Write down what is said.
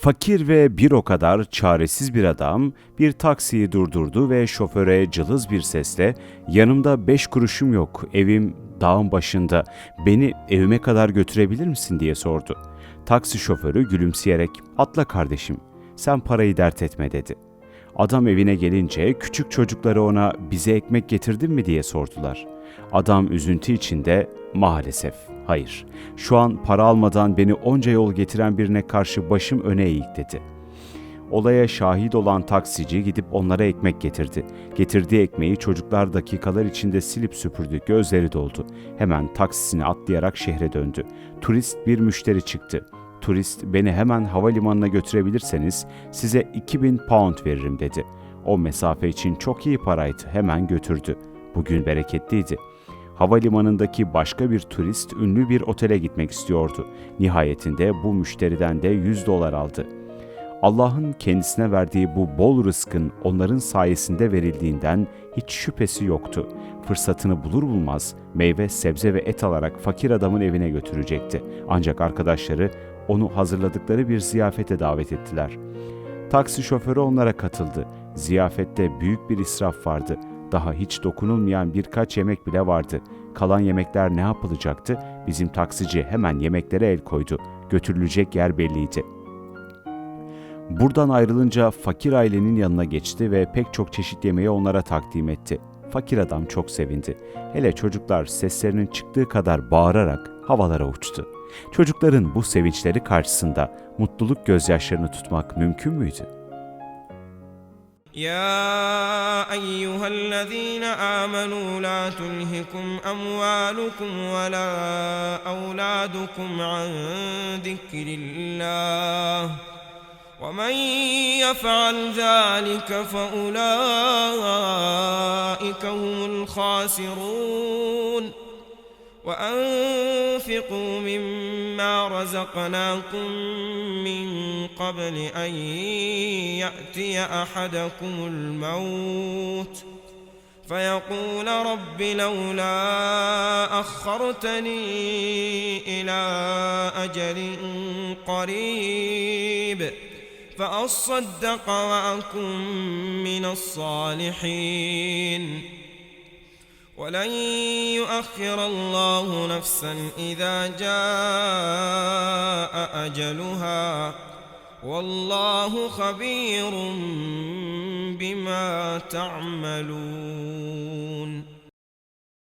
Fakir ve bir o kadar çaresiz bir adam bir taksiyi durdurdu ve şoföre cılız bir sesle yanımda beş kuruşum yok, evim dağın başında, beni evime kadar götürebilir misin diye sordu. Taksi şoförü gülümseyerek atla kardeşim sen parayı dert etme dedi. Adam evine gelince küçük çocukları ona bize ekmek getirdin mi diye sordular. Adam üzüntü içinde maalesef hayır şu an para almadan beni onca yol getiren birine karşı başım öne eğik dedi. Olaya şahit olan taksici gidip onlara ekmek getirdi. Getirdiği ekmeği çocuklar dakikalar içinde silip süpürdü, gözleri doldu. Hemen taksisini atlayarak şehre döndü. Turist bir müşteri çıktı. Turist beni hemen havalimanına götürebilirseniz size 2000 pound veririm dedi. O mesafe için çok iyi paraydı, hemen götürdü. Bugün bereketliydi. Havalimanındaki başka bir turist ünlü bir otele gitmek istiyordu. Nihayetinde bu müşteriden de 100 dolar aldı. Allah'ın kendisine verdiği bu bol rızkın onların sayesinde verildiğinden hiç şüphesi yoktu. Fırsatını bulur bulmaz meyve, sebze ve et alarak fakir adamın evine götürecekti. Ancak arkadaşları onu hazırladıkları bir ziyafete davet ettiler. Taksi şoförü onlara katıldı. Ziyafette büyük bir israf vardı. Daha hiç dokunulmayan birkaç yemek bile vardı. Kalan yemekler ne yapılacaktı? Bizim taksici hemen yemeklere el koydu. Götürülecek yer belliydi. Buradan ayrılınca fakir ailenin yanına geçti ve pek çok çeşit yemeği onlara takdim etti. Fakir adam çok sevindi. Hele çocuklar seslerinin çıktığı kadar bağırarak havalara uçtu. Çocukların bu sevinçleri karşısında mutluluk gözyaşlarını tutmak mümkün müydü? يا أيها الذين آمنوا لا تلهكم أموالكم ولا أولادكم عن ذكر الله ومن يفعل ذلك فأولئك هم الخاسرون وأنفقوا مما رزقناكم من قبل أن يأتي أحدكم الموت فيقول رب لولا أخرتني إلى أجل قريب فأصدق وأكن من الصالحين ولن يؤخر الله نفسا إذا جاء أجلها والله خبير بما تعملون